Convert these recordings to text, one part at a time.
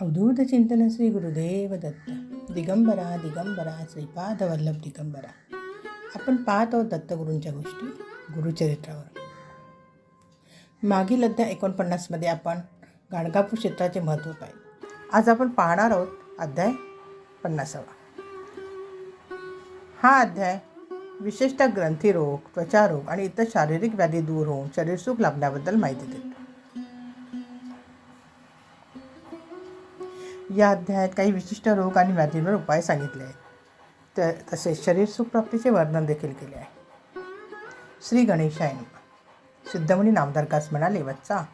अवधूत चिंतन श्री गुरुदेव दत्त दिगंबरा दिगंबरा श्रीपाद वल्लभ दिगंबरा. आपण पाहत आहोत दत्तगुरूंच्या गोष्टी गुरुचरित्रावर. मागील अध्याय एकोणपन्नासमध्ये आपण गाणगापूर क्षेत्राचे महत्त्व पाहिले. आज आपण पाहणार आहोत अध्याय पन्नासावा. हा अध्याय विशेषतः ग्रंथीरोग त्वचारोग आणि इतर शारीरिक व्याधी दूर होऊन शरीरसुख लाभण्याबद्दल माहिती देतो. या अध्यायात काही विशिष्ट रोग आणि व्याधींवर उपाय सांगितले आहेत. तर तसेच शरीर सुखप्राप्तीचे वर्णन देखील केले आहे. श्री गणेशायन सिद्धमुनी नामदारकास म्हणाले वत्सा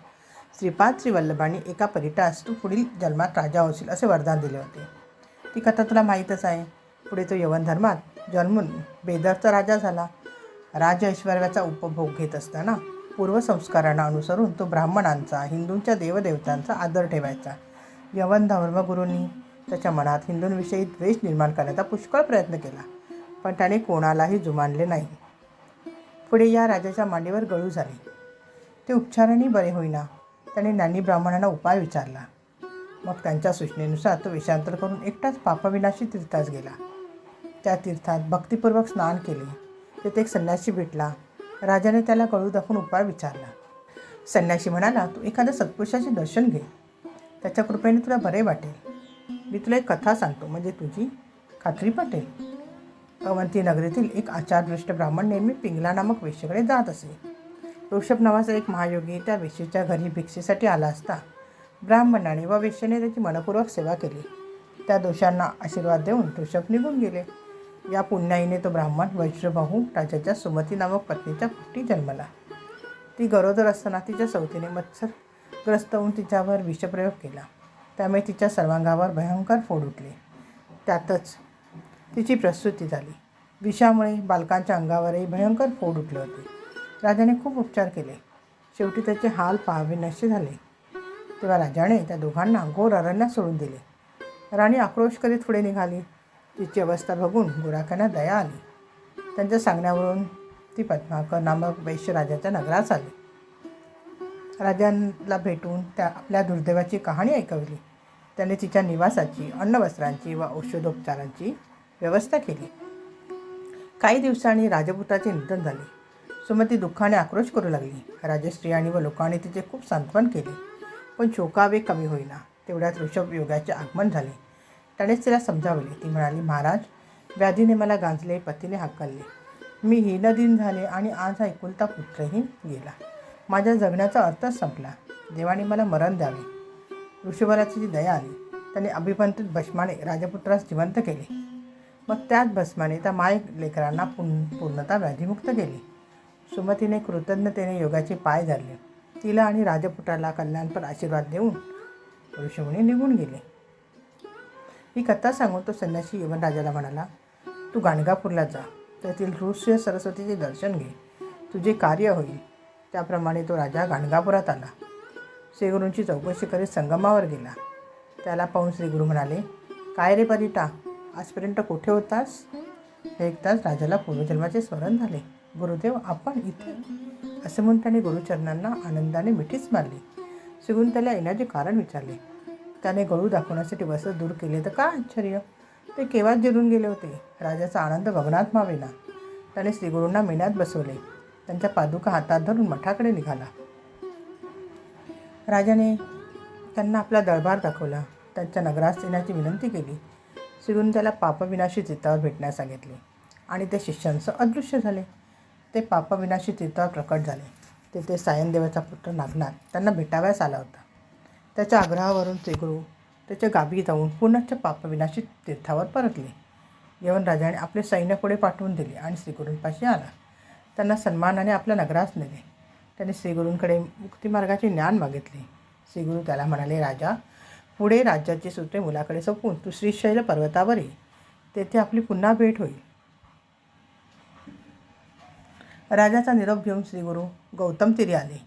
श्रीपाद श्रीवल्लभांनी एका परिटास तू पुढील जन्मात राजा होशील असे वरदान दिले होते. ती कथा तुला माहीतच आहे. पुढे तो यवन धर्मात जन्मून बेदरचा राजा झाला. राज ऐश्वर्याचा उपभोग घेत असताना पूर्वसंस्कारांना अनुसरून तो ब्राह्मणांचा हिंदूंच्या देवदेवतांचा आदर ठेवायचा. यवन धर्मगुरूंनी त्याच्या मनात हिंदूंविषयी द्वेष निर्माण करण्याचा पुष्कळ प्रयत्न केला पण त्याने कोणालाही जुमानले नाही. पुढे या राजाच्या मांडीवर गळू झाले. ते उपचाराने बरे होईना त्याने ज्ञानी ब्राह्मणांना उपाय विचारला. मग त्यांच्या सूचनेनुसार तो वेषांतर करून एकटाच पापविनाशी तीर्थास गेला. त्या तीर्थात भक्तिपूर्वक स्नान केले. तेथे एक संन्यासी भेटला. राजाने त्याला गळू दाखवून उपाय विचारला. संन्यासी म्हणाला तू एखाद्या सत्पुरुषाचे दर्शन घे. त्याच्या कृपेने तुला बरे वाटेल. मी तुला एक कथा सांगतो म्हणजे तुझी खात्री पटेल. अवंती नगरीतील एक आचारदृष्ट ब्राह्मण नेहमी पिंगला नामक वेश्येकडे जात असे. ऋषभ नावाचा एक महायोगी त्या वेश्येच्या घरी भिक्षेसाठी आला असता. ब्राह्मणाने व वेश्याने त्याची मनपूर्वक सेवा केली. त्या दोषांना आशीर्वाद देऊन ऋषभ निघून गेले. या पुण्याईने तो ब्राह्मण वज्रभाऊ राजाच्या सुमती नामक पत्नीच्या पोटी जन्मला. ती गरोदर असताना तिच्या सवतीने मत्सर होऊन तिच्यावर विषप्रयोग केला. त्यामुळे तिच्या सर्वांगावर भयंकर फोड उठले. त्यातच तिची प्रसूती झाली. विषामुळे बालकांच्या अंगावरही भयंकर फोड उठले होते. राजाने खूप उपचार केले. शेवटी त्याचे हाल पाहावे नशे झाले. तेव्हा राजाने त्या दोघांना घोर अरण्यात सोडून दिले. राणी आक्रोश करीत पुढे निघाली. तिची अवस्था बघून गुराख्यांना दया आली. त्यांच्या सांगण्यावरून ती पद्माकर नामक वैश्य राजाच्या नगरात आली. राजांना भेटून त्या आपल्या दुर्दैवाची कहाणी ऐकवली. त्याने तिच्या निवासाची अन्नवस्त्रांची व औषधोपचारांची व्यवस्था केली. काही दिवसांनी राजपुत्राचे निधन झाले. सुमती दुःखाने आक्रोश करू लागली. राजस्त्रियांनी व लोकांनी तिचे खूप सांत्वन केले. पण शोकावे कमी होईना तेवढ्यात ऋषभ योगाचे आगमन झाले. त्यानेच तिला समजावले. ती म्हणाली महाराज व्याधीने मला गांजले पतीने हाकलले. मी हीनदीन झाले आणि आज हा एकुलता पुत्रही गेला. माझ्या जगण्याचा अर्थच संपला. देवाने मला मरण द्यावे. ऋषभराची दया आली त्याने अभिमंत्रित भस्माने राजपुत्रास जिवंत केले. मग त्याच भस्माने त्या माय लेकरांना पूर्ण पूर्णता व्याधीमुक्त केली. सुमतीने कृतज्ञतेने योगाचे पाय धरले. तिला आणि राजपुत्राला कल्याणपर आशीर्वाद देऊन ऋषीमुनी निघून गेले. ही कथा सांगून तो संन्यासी यवनराजाला म्हणाला तू गाणगापूरला जा. तेथील ऋष्य सरस्वतीचे दर्शन घे. तुझे कार्य होईल. त्याप्रमाणे तो राजा गाणगापुरात आला. श्रीगुरूंची चौकशी करीत संगमावर गेला. त्याला पाहून श्रीगुरू म्हणाले काय रे परिटा आजपर्यंत कुठे होतास? हे तास राजाला पूर्वजन्माचे स्मरण झाले. गुरुदेव आपण इथे असे म्हणून त्याने गुरुचरणांना आनंदाने मिठीच मारली. श्रीगुरून त्याला येण्याचे कारण विचारले. त्याने गळू दाखवण्यासाठी वस्त्र दूर केले तर काय आश्चर्य? ते केव्हाच जिरून गेले होते? राजाचा आनंद गगनात मावेना त्याने श्रीगुरूंना मेण्यात बसवले. त्यांच्या पादुका हातात धरून मठाकडे निघाला. राजाने त्यांना आपला दळभार दाखवला. त्यांच्या नगरास येण्याची विनंती केली. श्रीगुरून त्याला पापविनाशी चित्तावर भेटण्यास सांगितले. आणि ते शिष्यांचं अदृश्य झाले. ते पापविनाशी चित्तावर प्रकट झाले. तेथे सायनदेवाचा पुत्र नागनाथ त्यांना भेटाव्यास आला होता. त्याच्या आग्रहावरून श्रीगुरु त्याच्या गावी जाऊन पुनश्च पापविनाशी तीर्थावर परतले. येऊन राजाने आपले सैन्य पुढे पाठवून दिले आणि श्रीगुरूंपाशी आला. त्यांना सन्मानाने आपल्या नगरास नेले. त्याने श्रीगुरूंकडे मुक्तिमार्गाचे ज्ञान मागितले. श्रीगुरू त्याला म्हणाले राजा पुढे राज्याची सूत्रे मुलाकडे सोपवून तू श्रीशैल पर्वतावर ये. तेथे आपली पुन्हा भेट होईल. राजाचा निरोप घेऊन श्रीगुरू गौतम तिरी आले.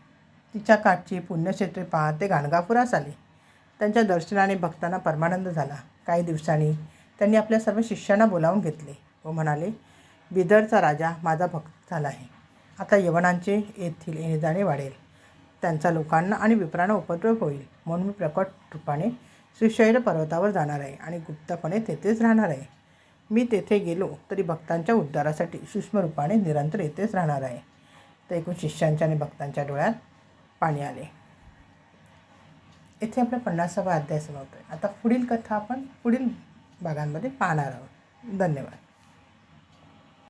तिच्या काठची पुण्यक्षेत्रे पाहत ते गाणगापुरास आले. त्यांच्या दर्शनाने भक्तांना परमानंद झाला. काही दिवसांनी त्यांनी आपल्या सर्व शिष्यांना बोलावून घेतले व म्हणाले बिदरचा राजा माझा भक्त झाला आहे. आता यवनांचे येथील येणेजाणे वाढेल. त्यांचा लोकांना आणि विप्रांना उपद्रव होईल म्हणून मी प्रकट रूपाने श्रीशैल पर्वतावर जाणार आहे आणि गुप्तपणे तेथेच राहणार आहे. मी तेथे गेलो तरी भक्तांच्या उद्धारासाठी सूक्ष्म रूपाने निरंतर येथेच राहणार आहे. तर एकूण शिष्यांच्या आणि भक्तांच्या डोळ्यात पाणी आले. येथे आपला पन्नासावा अध्याय समावतो आहे. आता पुढील कथा आपण पुढील भागांमध्ये पाहणार आहोत. धन्यवाद.